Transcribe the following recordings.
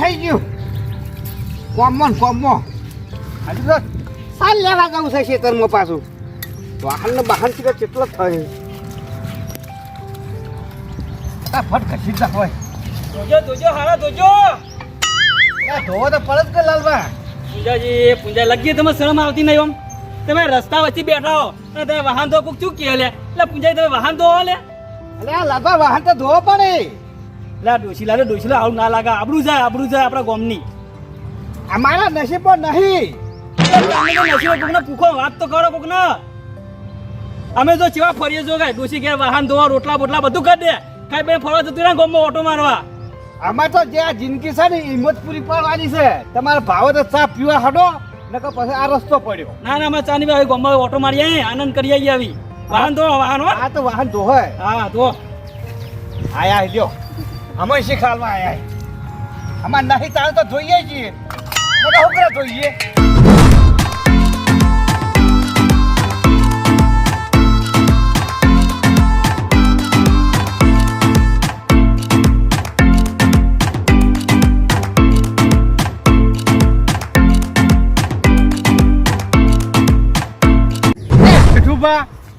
થઈ ગયું. કોમો ને કોમમાં હજુ તો. સાલ લેવા જવું છે ખેતરમાં પાછું. વાહન ને બહારથી કેટલો થાય. ફટ ખસી જ હોય. જોજો જોજો હારા જોજો ધોવો તો પડે કે લાલબા. પૂંજાજી પૂંજા લગી તમે શરમ આવતી નહીં આમ તમે રસ્તા વચ્ચે બેઠા હો અને તમે વાહન ધો કોક શું કહે લે? એટલે પૂંજાજી તમે વાહન ધો લે. આ લાલબા વાહન તો ધોવો પડે. લે ડોશીલા ડોશીલા આવું ના લાગે. આબરું જાય આબરું જાય આપણા ગામની. અમારા નસીબો નહીં. કોકને પૂછો વાત તો કરો કોકને. અમે તો ચેવા ફરીએ જો ગાય ડોશી ઘેર વાહન ધોવા રોટલા બોટલા બધું કરી દે. કાંઈ બે ફરવા જતું ને ગામમાં ઓટો મારવા. આમાં તો જે આ જિંદગી છે ને હિંમત પૂરી પાડવાની છે. તમારા ભાવ તો ચા પીવા હડો નકર પછી આ રસ્તો પડ્યો. ના ના અમે ચાની ભાઈ ગામમાં ઓટો મારી આનંદ કરી આવી. વાહન ધોવા વાહન. આ તો વાહન ધોહે હા ધો. આયા લ્યો. અમે શીખાડવા આવ્યા અમાર નહીં ચાલે તો જોઈએ છીએ. બધા હું જોઈએ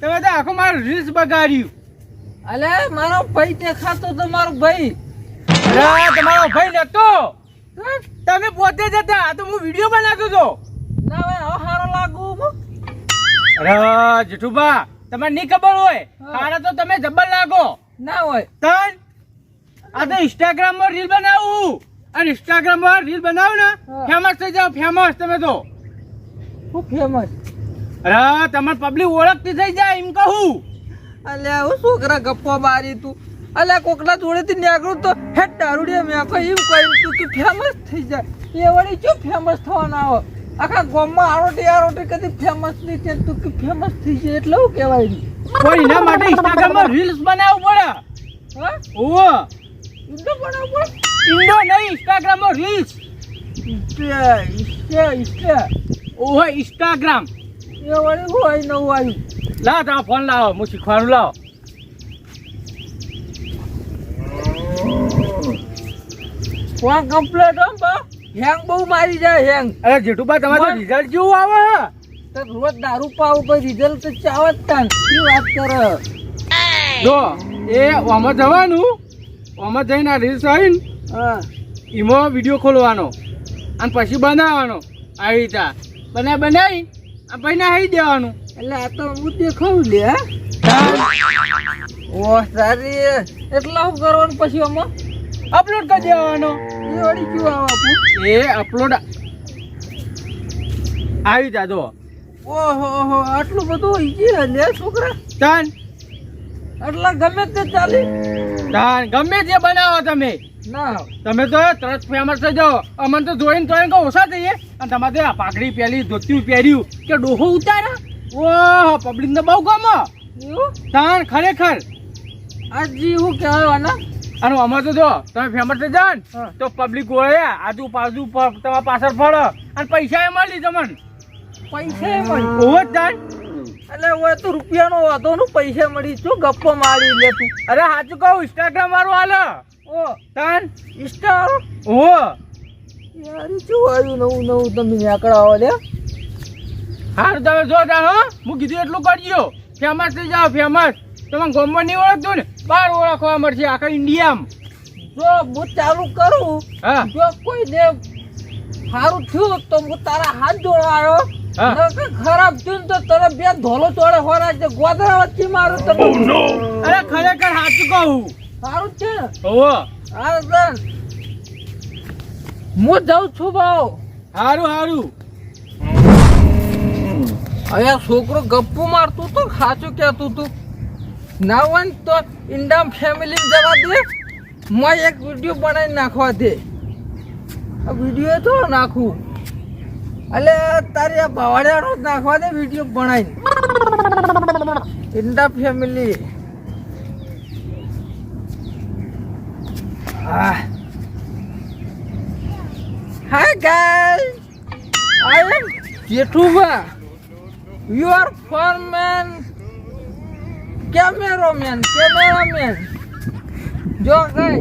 તમે તો આખો મારું રીલ્સ બગાડ્યું. અલે મારો ભાઈ દેખાતો તો મારો ભાઈ. અરે તમારો ભાઈ નતો. તમે પોતે જ હતા. આ તો હું વીડિયો બનાવતો તો ના હવે હવે હારો લાગુ. અરે જેઠુબા તમને નહીં ખબર હોય. હારા તો તમે જબર લાગો. ના હોય. તન આ તો ઇન્સ્ટાગ્રામ પર રીલ બનાવું. અને ઇન્સ્ટાગ્રામ પર રીલ બનાવો ને ફેમસ થઈ જાવ ફેમસ તમે તો. ખૂબ ફેમસ અરે તમારે પબ્લિક ઓળખતી થઈ જાય એમ કહું. અલે હું છોકરા ગપ્પો મારી તું? અલ્યા કોકના જોડેથી નીકળું તો હે દારૂડિયા મેં કહ્યું એમ કહ્યું તું કે ફેમસ થઈ જાય. એ વળી જો ફેમસ થવાના આવો આખા ગામમાં આરોટી આરોટી કદી ફેમસ નહીં થાય. તું કે ફેમસ થઈ જાય એટલે શું કહેવાય નહીં એના માટે ઇન્સ્ટાગ્રામમાં રીલ્સ બનાવવું પડે? હા? ઓવો ઇન્ડો બનાવો ઇન્ડો નહીં ઇન્સ્ટાગ્રામ રીલ્સ ઇસ્ટે ઇસ્ટે ઇસ્ટે ઓહો ઇન્સ્ટાગ્રામ એ વળી હોય નવું આવ્યું? લાવ તમારો ફોન લાવો હું શીખવાનું લાવો. ફોન કમ્પ્લીટ હો બા? હેંગ બહુ મારી જાય હેંગ. અરે જેઠુબા તમારે રિઝલ્ટ જેવું આવે તો રોજ દારૂ પાવું કોઈ રિઝલ્ટ તો ચાવત તાન. શું વાત કરે? જો એ આમાં જવાનું આમાં જઈને આ રીલ્સ આવીને હા. એમાં વીડિયો ખોલવાનો અને પછી બનાવવાનો. આવી રીતે બને બનાવી આ નાહી દેવાનું. એટલે આ તો હું દેખાવું લે ઓ સારી એટલે કરવાનું પછી આમાં? અપલોડ કરી દેવાનો. એ વળી કયું આવો આપું એ અપલોડ આવી જા જો. ઓહો ઓહો આટલું બધું ગયું લે છોકરા. તાન. આટલા ગમે તે ચાલી. તાન ગમે તે બનાવો તમે. ના તમે તો તરત ફેમસ થઈ જાઓ. અમને તો જોઈને તો કહો ઓછા થઈએ. અને તમારે આ પાઘડી પહેરી ધોતિયું પહેર્યું કે ડોહો ઉતારા ઓહો પબ્લિક ને બહુ ગમો. તાણ ખરેખર. આજી હું કહેવાના અને અમે તો જો તમે ફેમસ થઈ હા. તો પબ્લિક ઓળે આજુ પાજુ તમારા પાછળ ફળો અને પૈસા એ મળી તમને. પૈસા એ મળી. ઓહો તાણ. એટલે હું તો રૂપિયાનો વાંધો નું પૈસા મળી. શું ગપ્પો મારી લે તું? અરે સાચું કહું ઇન્સ્ટાગ્રામ મારું હાલો. ઓ તાન ઇન્સ્ટા ઓહો યાર ઈ શું આવ્યું નવું નવું તમે આવો લે હારું તમે જો હો. હું કીધું એટલું કરજો. ફેમસ થઈ જાઓ ફેમસ તમે ગોમમાં નહીં ઓળખતું ને બહાર ઓળખવા મળશે આખા ઇન્ડિયામાં જો હું ચાલુ કરું. હા. જો કોઈ દેવ સારું થયું તો હું તારા હાથ જોડાયો આવ્યો ખરાબ થયું તો તને બે ધોલો ચોડે હોરા છે. ગોદરા વચ્ચે મારું તમે અરે ખરેખર સાચું કહું. સારું જ છે ને. ઓહો હા બેન હું જાઉં છું ભાવ. હારું હારું. હવે છોકરો ગપ્પુ મારતું તો સાચું કહેતું તું ના હોય તો ઇન્ડામ ફેમિલી જવા દે. મેં એક વીડિયો બનાવી નાખવા દે. આ વીડિયો તો નાખું. એટલે તારી આ ભાવાડિયાનો જ નાખવા દે વીડિયો બનાવીને. ઇન્ડા family hi guys I am YouTuber, your foreman, cameraman, cameraman. જો ગઈ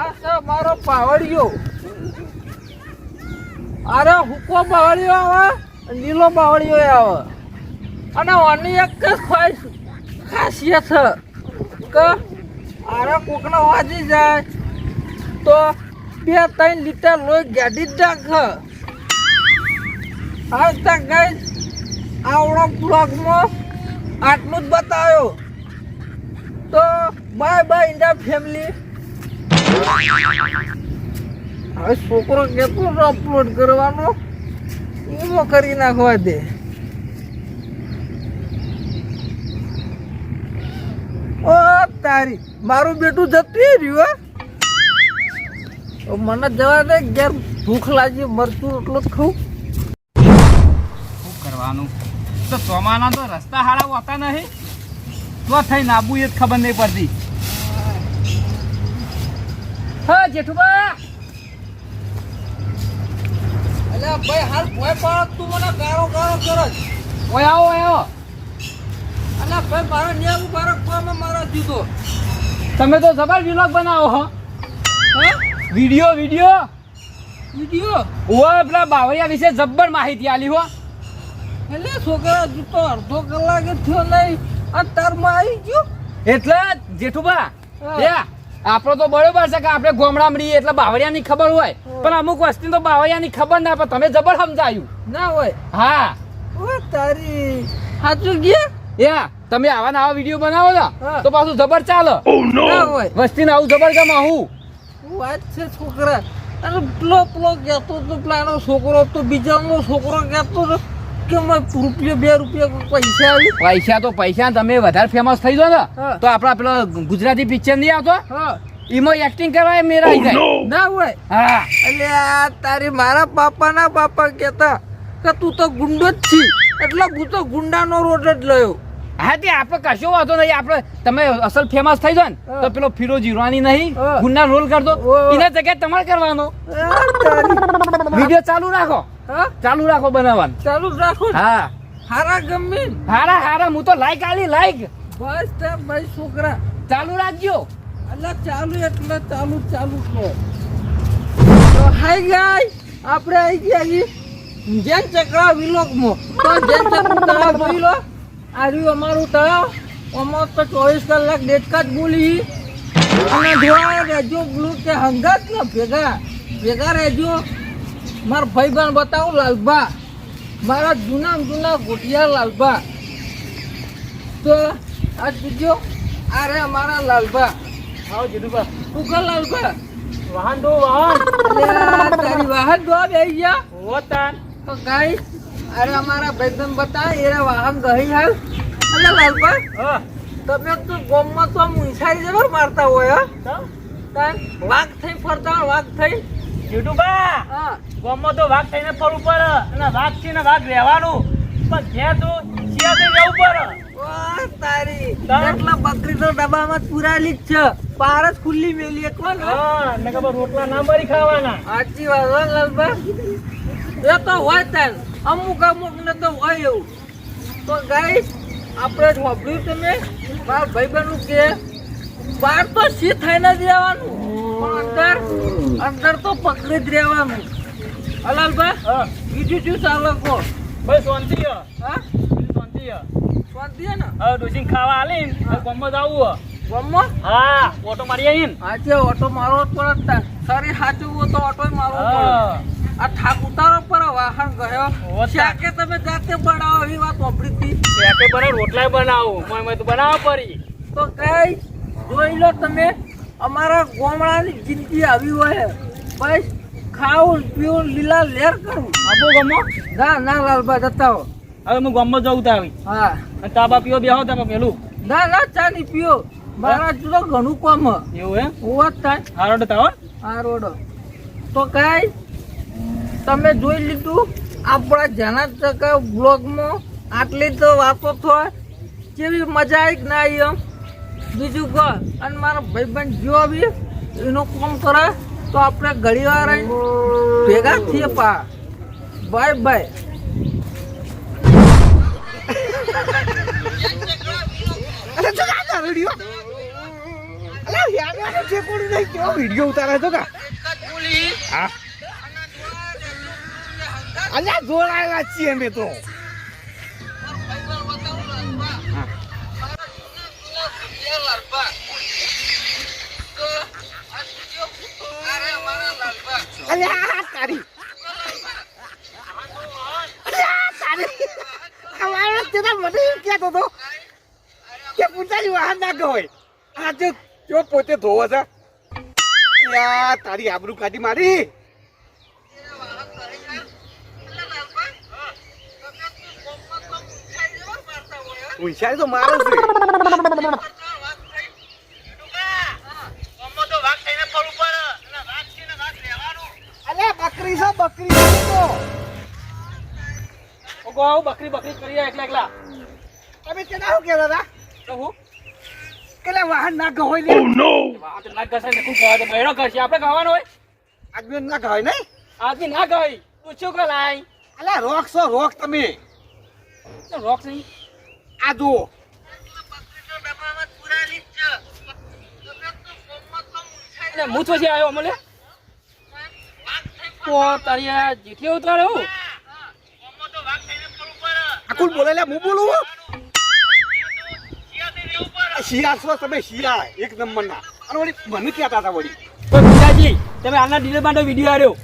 આ છે મારો પાવડિયો. અરે હુકો બાવળીઓ આવે લીલો બાવળીઓ આવે. અને આની એક જ ખ્વાહિશ ખાસિયત છે કે અરે કોકને વાજી જાય. તો બે, ત્રણ લીટર લોહી ગાડી જ નાખે હા ત્યાં ગઈ આવડો બ્લોગમાં આટલું જ બતાવ્યો. તો બાય બાય ઇન્ડિયા ફેમિલી હવે છોકરો કેતો અપલોડ કરવાનો? એવો કરી નાખવા દે. ઓ તારી, મારું બેટું જતું રહ્યું, હો. મને જવા દે ઘેર ભૂખ લાગી મરતું એટલું જ ખાઉં. શું કરવાનું? તો ચોમાના તો રસ્તા હારા હોતા નહીં. તો થઈ નાબુ એ જ ખબર નહીં પડતી. હા જેઠુબા. અલ્યા ભાઈ હાલ કોઈ પણ તું મને ગારો ગારો કરો ઓય આવો આવો. અલ્યા ભાઈ મારો નિયમ મારો કોમ મારો દીધો. તમે તો જબર વિલોગ બનાવો હો. હે? Video video? વિડિયો? ઓય પેલા બાવળિયા વિશે જબ્બર માહિતી આલી હો. એટલે છોકરા હજુ તો અડધો કલાક થયો નહીં. આ તારમાં આવી ગયો? એટલે જેઠુબા હા. આપણો તો બરોબર છે કે આપણે ગોમડામાં રહીએ એટલે બાવળિયાની ખબર હોય. પણ અમુક વસ્તુ તો બાવળિયાની ખબર ના પણ તમે જબર સમજાયું. ના હોય. હા. ઓ તારી સાચું ગયા? યા તમે આવા નવા આવા વીડિયો બનાવો ને તો પાછું જબર ચાલે. ના હોય. વસ્તીને આવું જબર ગમે હું. વાત છે છોકરા. અને પેલો પેલો કહેતો તો પેલાનો છોકરો તો બીજાનો છોકરો કહેતો તો કે મેં રૂપિયા બે રૂપિયા પૈસા આવી પૈસા તો પૈસા તમે વધારે ફેમસ થઈ જાઓ ને તો આપણા પેલો ગુજરાતી પિક્ચર નહીં આવતો? એમાં એક્ટિંગ કરવા મેરા જાય. ના હોય. હા. એટલે આ તારી મારા પાપાના પાપા કહેતા કે તું તો ગુંડો જ છી. એટલે હું તો ગુંડાનો રોડ જ લયો. હા તે આપણે કશો વાંધો નહીં. આપણે તમે અસલ ફેમસ થઈ જાઓ ને. તો પેલો નહીં હા. રોલ કરતો એના જગ્યાએ તમારે કરવાનો. વીડિયો ચાલુ રાખો. ચાલુ રાખો બનાવવાનું. ચાલુ રાખો હા. હારા ગમે હારા હારા. હું તો લાઈક આલી લાઈક બસ ભાઈ છોકરા. ચાલુ રાખજો. એટલે ચાલુ એટલે ચાલુ ચાલુ તો હાય ગાય આપણે આવી ગયા છીએ જેન ચકડા વિલોકમાં તો જેન તળાવ જોઈ લો આ રહ્યું અમારું તો અમાર તો ચોવીસ કલાક દેડકા જ બોલી અને જોવા રહેજો પેલું કે હંગાત ને ભેગા ભેગા રહેજો. મારા ભાઈબંધ બતાવું લાલભા મારા જૂના જૂના ગોઠિયા લાલભા તો આ બીજો આ રે અમારા લાલભા આવો જીતુભા તું કર લાલભા વાહન દો વાહન તારી વાહન દો બે ગયા? હોતાન. તો ગાઈ અરે અમારા ભાઈબંધ બતા એરા વાહન ગઈ હાલ. અલે લાલભા હા. તમે તો ગોમમાં તો મુંસારી જબર મારતા હોય હા. વાઘ થઈ ફરતા વાઘ થઈ. જીતુભા હા. ગામમાં તો વાઘ થઈને ફરવું પડે. અને વાઘ છે ને વાઘ રહેવાનું. પણ ઘેર તો શિયા થઈ જવું પડે. તારી? એટલા બકરી તો ડબ્બામાં જ પુરાયેલી જ છે. પાર જ ખુલ્લી મેલી એક ને હા. ને ખબર રોટલા ના મરી ખાવાના. સાચી વાત લાલબા એ તો હોય તાન અમુક અમુક ને તો હોય એવું. તો ગાય આપણે જ વાપર્યું તમે? મારા બહેનું કે બહાર તો સી થઈને જ રહેવાનું. પણ અંદર અંદર તો પકડી જ રહેવાનું. હલાલભાઈ હા. બીજું શું ચાલે કો? બસ શાંતિ હે. હા? શાંતિ હે. શાંતિ ને? હવે ડોસીને ખાવા આલીને. હવે ગામમાં જાવું ગમમાં હે. હા ઓટો મારી આવીને. આજે ઓટો મારો જ પડે જ તાન તો ઓટો મારો પડે. આ થાક ઉતારો પર વાહન ગયો. શાકે તમે જાતે બનાવો એવી વાત વાપરી હતી શેકે રોટલા બનાવો. મોય તો બનાવો પડી તો કઈ જોઈ લો તમે અમારા ગોમડાની જિંદગી આવી હોય બસ ખાવું પીવું લીલા લેર કરું. ગમો? ના ના લાલબા જતા હો. હવે હું ગામમાં જવું તા આવી હા. તાબા પીઓ બેહો તાબા પેલું. ના ના ચા પીઓ. મારા જુદો ઘણું કામ. એવું હે હોવા જ થાય. હારો તો તાવો આ રોડો તો કઈ તમે જોઈ લીધું? આપણા જના ટકા બ્લોગમાં આટલી તો વાતો થાય. કેવી મજા આવી કે ના આવી એમ? બીજું કહો. અને મારા ભાઈબંધ જો બી એનો કોમ કરે. તો આપણે ઘડી વાર ભેગા થઈએ પા. Bye bye. વીડિયો ઉતારે તો કા? હા. અલ્યા, જોડાયેલા છીએ અમે તો. અલ્યા તારી. અલ્યા તારી. અમારો તેના મને એમ કહેતો હતો કે પૂછાની વાહન ના હોય આ જો પોતે ધોવો છે તારી આબરૂ કાઢી મારી. હોશિયારી તો મારો છે. બકરી છે બકરી છે તો. ઓગો આવું બકરી બકરી કરી એકલા એકલા. તમે કેના શું કહેતા દાદા તો હું? કે વાહન ના ગહોય લે. આ વાત ના ઘસાય ને ખૂબ ગવા દે બહેરો કરશે આપણે ગાવાનો હોય. આદમી ના ગહોય નહીં? આજની ના ગઈ તું શું કે લાય? રોક છો રોક તમે. રોક નહીં. આ જુઓ. હું પછી આવ્યો અમલે? તો તારી જેઠી ઉતાર્યો આકુલ બોલે હું બોલું હો? શિયાળ છો તમે શિયાળ. એક નંબર ના અને વળી મને કહેતા હતા વળી? તો પિતાજી તમે આના ડિલેટ માટે વીડિયો આવ્યો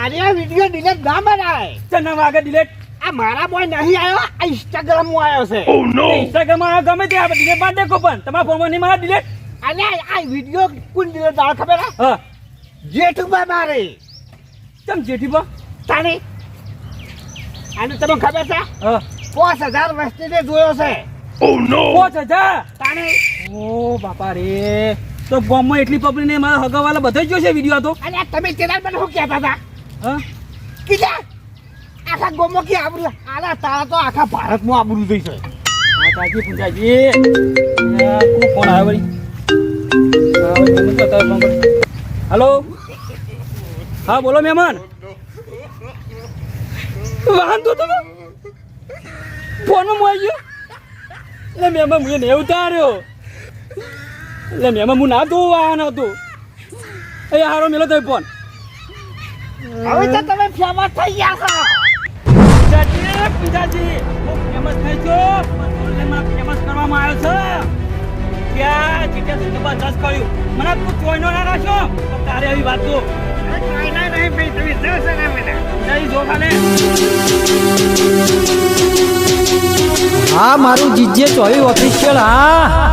આરે વીડિયો ડિલેટ ના બનાય. ચન્ના વાગે ડિલેટ આ મારા બોય નહીં આવ્યો આ ઇન્સ્ટાગ્રામમાં આવ્યો છે. ઇન્સ્ટાગ્રામમાં ગમે તે આપણે ડિલેટ મારી દેખો પણ. તમારા ફોનમાં નહીં મારા ડિલેટ અને આ વિડિયો કોણ ડિલેટ દાળ ખબર હા. જેઠુબા મારે. તમ જેઠુબા તાણી. આને તમને ખબર છે? હા. પાંચ હજાર વસ્તી જોયો છે. પાંચ હજાર? તાણી. ઓ બાપા રે. તો ગામમાં એટલી પબ્લિક ને મારા હગાવાલા બધા જ જોશે વીડિયો તો? અને તમે તેના મને શું કહેતા હતા? હા. કીધા? આખા ગોમો કે આબરૂ આલા તારા તો આખા ભારતમાં આબરૂ થઈ છે. હા કાકી પૂંજાજી કોનો ફોન આવ્યો વળી? તો ફોન. હલો હા બોલો મહેમાન. વાહન તો ફોનમાં મોઈ ગયો. એટલે મહેમાન હું ને ઉતાર્યો. એટલે મહેમાન હું ના ધોવું વાહન હતું એ હારો મેલો તો ફોન હવે તો તમે ફેમસ થઈ ગયા છો. પૂજાજી પૂજાજી હું ફેમસ થઈ ગયો. ઓનલાઈનમાં ફેમસ કરવામાં આવ્યો છે. ત્યાં જીતે જબરદસ્ત કર્યું. મને તું ચોઈનો ના રાખ્યો તારે આવી વાત તો નહીં ભાઈ તમે જોશો ને મને. જઈ જો ખાલે હા મારું જીજે ચોવી ઓફિશિયલ હા.